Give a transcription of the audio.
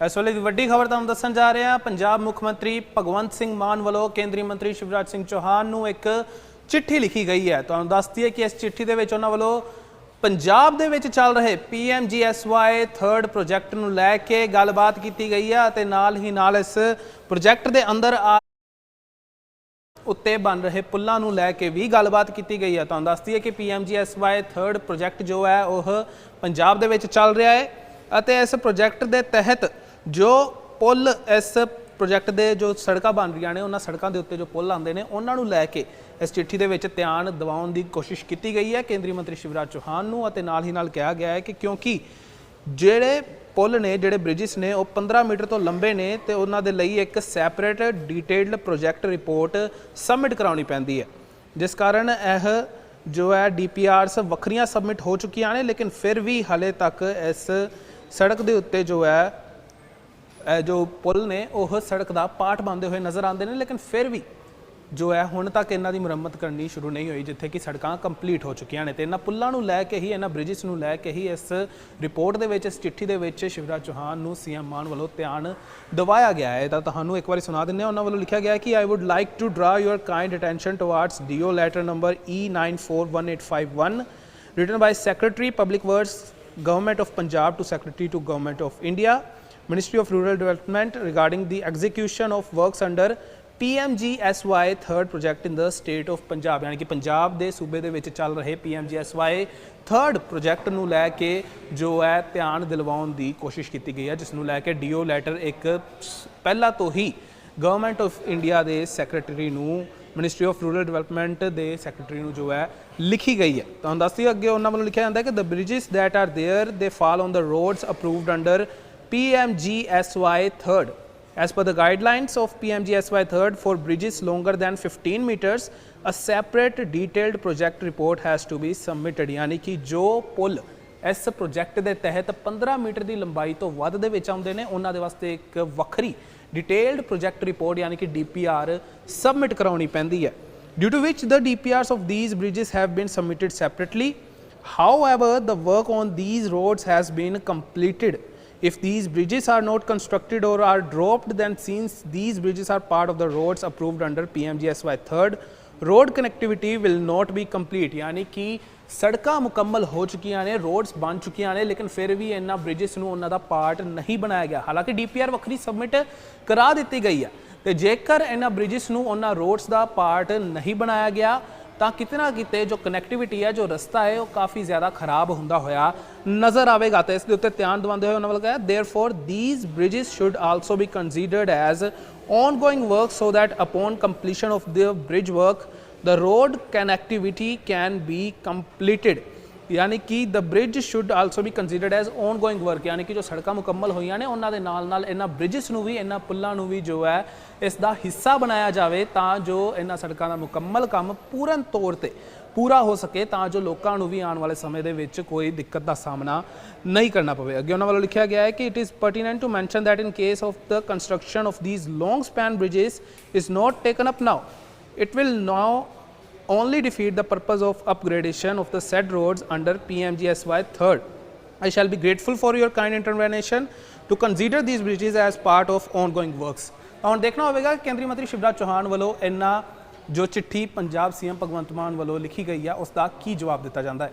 ਇਸ ਵੇਲੇ ਦੀ ਵੱਡੀ ਖਬਰ ਤੁਹਾਨੂੰ ਦੱਸਣ ਜਾ ਰਹੇ ਹਾਂ। ਪੰਜਾਬ ਮੁੱਖ ਮੰਤਰੀ ਭਗਵੰਤ ਸਿੰਘ ਮਾਨ ਵੱਲੋਂ ਕੇਂਦਰੀ ਮੰਤਰੀ ਸ਼ਿਵਰਾਜ ਸਿੰਘ ਚੌਹਾਨ ਨੂੰ ਇੱਕ ਚਿੱਠੀ ਲਿਖੀ ਗਈ ਹੈ। ਤੁਹਾਨੂੰ ਦੱਸਦੀ ਹੈ ਕਿ ਇਸ ਚਿੱਠੀ ਦੇ ਵਿੱਚ ਉਹਨਾਂ ਵੱਲੋਂ ਪੰਜਾਬ ਦੇ ਵਿੱਚ ਚੱਲ ਰਹੇ PMGSY ਥਰਡ ਪ੍ਰੋਜੈਕਟ ਨੂੰ ਲੈ ਕੇ ਗੱਲਬਾਤ ਕੀਤੀ ਗਈ ਹੈ ਅਤੇ ਨਾਲ ਹੀ ਨਾਲ ਇਸ ਪ੍ਰੋਜੈਕਟ ਦੇ ਅੰਦਰ ਆ ਉੱਤੇ ਬਣ ਰਹੇ ਪੁੱਲਾਂ ਨੂੰ ਲੈ ਕੇ ਵੀ ਗੱਲਬਾਤ ਕੀਤੀ ਗਈ ਹੈ। ਤੁਹਾਨੂੰ ਦੱਸਦੀ ਹੈ ਕਿ PMGSY ਥਰਡ ਪ੍ਰੋਜੈਕਟ ਜੋ ਹੈ, ਉਹ ਪੰਜਾਬ ਦੇ ਵਿੱਚ ਚੱਲ ਰਿਹਾ ਹੈ ਅਤੇ ਇਸ ਪ੍ਰੋਜੈਕਟ ਦੇ ਤਹਿਤ ਜੋ ਪੁੱਲ ਇਸ ਪ੍ਰੋਜੈਕਟ ਦੇ ਜੋ ਸੜਕਾਂ ਬਣ ਰਹੀਆਂ ਨੇ, ਉਹਨਾਂ ਸੜਕਾਂ ਦੇ ਉੱਤੇ ਜੋ ਪੁੱਲ ਆਉਂਦੇ ਨੇ, ਉਹਨਾਂ ਨੂੰ ਲੈ ਕੇ ਇਸ ਚਿੱਠੀ ਦੇ ਵਿੱਚ ਧਿਆਨ ਦਿਵਾਉਣ ਦੀ ਕੋਸ਼ਿਸ਼ ਕੀਤੀ ਗਈ ਹੈ। ਕੇਂਦਰੀ ਮੰਤਰੀ ਸ਼ਿਵਰਾਜ ਚੌਹਾਨ ਨੂੰ ਅਤੇ ਨਾਲ ਹੀ ਨਾਲ ਕਿਹਾ ਗਿਆ ਹੈ ਕਿ ਕਿਉਂਕਿ ਜਿਹੜੇ ਪੁੱਲ ਨੇ, ਜਿਹੜੇ ਬ੍ਰਿਜਸ ਨੇ, ਉਹ 15 ਮੀਟਰ ਤੋਂ ਲੰਬੇ ਨੇ ਤੇ ਉਹਨਾਂ ਦੇ ਲਈ ਇੱਕ separate detailed project report submit ਕਰਾਉਣੀ ਪੈਂਦੀ ਹੈ। ਜਿਸ ਕਾਰਨ ਇਹ ਜੋ ਹੈ ਡੀਪੀਆਰਸ ਵੱਖਰੀਆਂ ਸਬਮਿਟ ਹੋ ਚੁੱਕੀਆਂ ਨੇ, ਲੇਕਿਨ ਫਿਰ ਵੀ ਹਲੇ ਤੱਕ ਇਸ ਸੜਕ ਦੇ ਉੱਤੇ ਜੋ ਹੈ ਜੋ ਪੁਲ ਨੇ, ਉਹ ਸੜਕ ਦਾ ਪਾਠ ਬਣਦੇ ਹੋਏ ਨਜ਼ਰ ਆਉਂਦੇ ਨੇ, ਲੇਕਿਨ ਫਿਰ ਵੀ ਜੋ ਹੈ, ਹੁਣ ਤੱਕ ਇਹਨਾਂ ਦੀ ਮੁਰੰਮਤ ਕਰਨੀ ਸ਼ੁਰੂ ਨਹੀਂ ਹੋਈ, ਜਿੱਥੇ ਕਿ ਸੜਕਾਂ ਕੰਪਲੀਟ ਹੋ ਚੁੱਕੀਆਂ ਨੇ ਤੇ ਇਹਨਾਂ ਪੁੱਲਾਂ ਨੂੰ ਲੈ ਕੇ ਹੀ, ਇਹਨਾਂ ਬ੍ਰਿਜਸ ਨੂੰ ਲੈ ਕੇ ਹੀ ਇਸ ਰਿਪੋਰਟ ਦੇ ਵਿੱਚ, ਇਸ ਚਿੱਠੀ ਦੇ ਵਿੱਚ ਸ਼ਿਵਰਾਜ ਚੌਹਾਨ ਨੂੰ ਸੀਐਮ ਮਾਨ ਵੱਲੋਂ ਧਿਆਨ ਦਿਵਾਇਆ ਗਿਆ ਹੈ। ਤਾਂ ਤੁਹਾਨੂੰ ਇੱਕ ਵਾਰੀ ਸੁਣਾ ਦਿੰਦੇ ਹਾਂ, ਉਹਨਾਂ ਵੱਲੋਂ ਲਿਖਿਆ ਗਿਆ ਹੈ ਕਿ I would like to draw your kind attention towards DO letter number E E941851 written by Secretary Public Works, Government of Punjab to Secretary to Government of India. Ministry of Rural Development regarding the execution of works under PMGSY third project in the state of Punjab ਯਾਨੀ ਕਿ ਪੰਜਾਬ ਦੇ ਸੂਬੇ ਦੇ ਵਿੱਚ ਚੱਲ ਰਹੇ PMGSY third project ਨੂੰ ਲੈ ਕੇ ਜੋ ਹੈ ਧਿਆਨ ਦਿਲਵਾਉਣ ਦੀ ਕੋਸ਼ਿਸ਼ ਕੀਤੀ ਗਈ ਹੈ ਜਿਸ ਨੂੰ ਲੈ ਕੇ ਡੀਓ ਲੈਟਰ ਇੱਕ ਪਹਿਲਾਂ ਤੋਂ ਹੀ ਗਵਰਨਮੈਂਟ ਆਫ ਇੰਡੀਆ ਦੇ ਸੈਕਟਰੀ ਨੂੰ ਮਿਨਿਸਟਰੀ ਆਫ ਰੂਰਲ ਡਿਵੈਲਪਮੈਂਟ ਦੇ ਸੈਕਟਰੀ ਨੂੰ ਜੋ ਹੈ ਲਿਖੀ ਗਈ ਹੈ ਤੁਹਾਨੂੰ ਦੱਸਦੀ ਅੱਗੇ ਉਹਨਾਂ ਵੱਲੋਂ ਲਿਖਿਆ ਜਾਂਦਾ ਹੈ ਕਿ the bridges that are there they fall on the roads approved under PMGSY third As per the guidelines of PMGSY third for bridges longer than 15 meters, a separate detailed project report has to be submitted ਯਾਨੀ ਕਿ ਜੋ ਪੁੱਲ ਇਸ project ਦੇ ਤਹਿਤ 15 metre ਦੀ ਲੰਬਾਈ ਤੋਂ ਵੱਧ ਦੇ ਵਿੱਚ ਆਉਂਦੇ ਨੇ ਉਹਨਾਂ ਦੇ ਵਾਸਤੇ ਇੱਕ ਵੱਖਰੀ ਡਿਟੇਲਡ ਪ੍ਰੋਜੈਕਟ ਰਿਪੋਰਟ ਯਾਨੀ ਕਿ DPR ਸਬਮਿਟ ਕਰਾਉਣੀ ਪੈਂਦੀ ਹੈ due to which the DPRs of these bridges have been submitted separately However, the work on these roads has been completed. If these bridges are not constructed or are dropped, then since these bridges are part of the roads approved under PMGSY 3rd, road connectivity will not be complete. ਯਾਨੀ ਕਿ ਸੜਕਾਂ ਮੁਕੰਮਲ ਹੋ ਚੁੱਕੀਆਂ ਨੇ roads ਬਣ ਚੁੱਕੀਆਂ ਨੇ ਲੇਕਿਨ ਫਿਰ ਵੀ ਇਹਨਾਂ ਬ੍ਰਿਜਸ ਨੂੰ ਉਹਨਾਂ ਦਾ ਪਾਰਟ ਨਹੀਂ ਬਣਾਇਆ ਗਿਆ ਹਾਲਾਂਕਿ ਡੀਪੀਆਰ ਵੱਖਰੀ ਸਬਮਿਟ ਕਰਾ ਦਿੱਤੀ ਗਈ ਹੈ ਤੇ ਜੇਕਰ ਇਹਨਾਂ ਬ੍ਰਿਜਸ ਨੂੰ ਉਹਨਾਂ ਰੋਡਸ ਦਾ ਪਾਰਟ ਨਹੀਂ ਬਣਾਇਆ ਗਿਆ ਤਾਂ ਕਿਤੇ ਨਾ ਕਿਤੇ ਜੋ ਕਨੈਕਟੀਵਿਟੀ ਹੈ ਜੋ ਰਸਤਾ ਹੈ ਉਹ ਕਾਫੀ ਜ਼ਿਆਦਾ ਖਰਾਬ ਹੁੰਦਾ ਹੋਇਆ ਨਜ਼ਰ ਆਵੇਗਾ ਤੇ ਇਸ ਦੇ ਉੱਤੇ ਧਿਆਨ ਦਿਵਾਉਂਦੇ ਹੋਏ ਉਹਨਾਂ ਵੱਲ ਕਿਹਾ therefore these bridges should also be considered as ongoing work so that upon completion of the bridge work the road connectivity can be completed ਯਾਨੀ ਕਿ the bridge should also be considered as ongoing work ਯਾਨੀ ਕਿ ਜੋ ਸੜਕਾਂ ਮੁਕੰਮਲ ਹੋਈਆਂ ਨੇ, ਉਹਨਾਂ ਦੇ ਨਾਲ ਨਾਲ ਇਹਨਾਂ ਬ੍ਰਿਜਸ ਨੂੰ ਵੀ, ਇਹਨਾਂ ਪੁੱਲਾਂ ਨੂੰ ਵੀ ਜੋ ਹੈ ਇਸ ਦਾ ਹਿੱਸਾ ਬਣਾਇਆ ਜਾਵੇ ਤਾਂ ਜੋ ਇਹਨਾਂ ਸੜਕਾਂ ਦਾ ਮੁਕੰਮਲ ਕੰਮ ਪੂਰਨ ਤੌਰ ਤੇ ਪੂਰਾ ਹੋ ਸਕੇ, ਤਾਂ ਜੋ ਲੋਕਾਂ ਨੂੰ ਵੀ ਆਉਣ ਵਾਲੇ ਸਮੇਂ ਦੇ ਵਿੱਚ ਕੋਈ ਦਿੱਕਤ ਦਾ ਸਾਹਮਣਾ ਨਹੀਂ ਕਰਨਾ ਪਵੇ। ਅੱਗੇ ਉਹਨਾਂ ਵੱਲੋਂ ਲਿਖਿਆ ਗਿਆ ਹੈ ਕਿ it is pertinent to mention that in case of the construction of these long span bridges is not taken up now, it will now only defeat the purpose of upgradation of the said roads under PMGSY 3rd. I shall be grateful for your kind intervention to consider these bridges as part of ongoing works. ਤਾਂ ਹੁਣ ਦੇਖਣਾ ਹੋਵੇਗਾ ਕਿ ਕੇਂਦਰੀ ਮੰਤਰੀ ਸ਼ਿਵਰਾਜ ਚੌਹਾਨ ਵੱਲੋਂ ਇੰਨਾ ਜੋ ਚਿੱਠੀ ਪੰਜਾਬ ਸੀਐਮ ਭਗਵੰਤ ਮਾਨ ਵੱਲੋਂ ਲਿਖੀ ਗਈ ਆ ਉਸ ਦਾ ਕੀ ਜਵਾਬ ਦਿੱਤਾ ਜਾਂਦਾ ਹੈ